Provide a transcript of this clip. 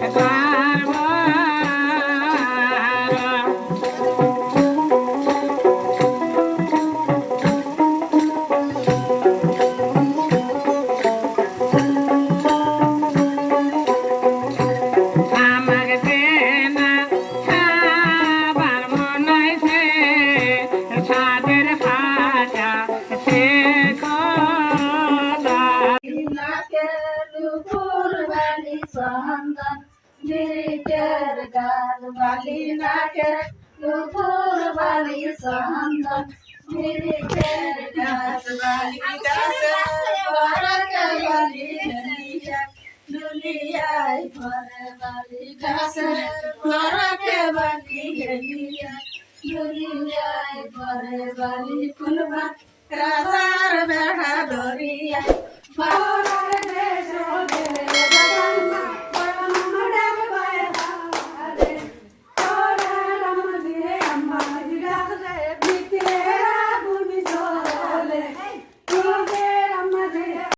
Bye-bye. সন্ধান নিরিকের গাল বালি নাকের দুপুর বালি সন্ধান নিরিকের গাল বালি গাছে বারাক বালি দুনিয়ায় ভরে বালি গাছে বারাক বালি গেলিয়া দুনিয়ায় ভরে বালি কুলবা রাজার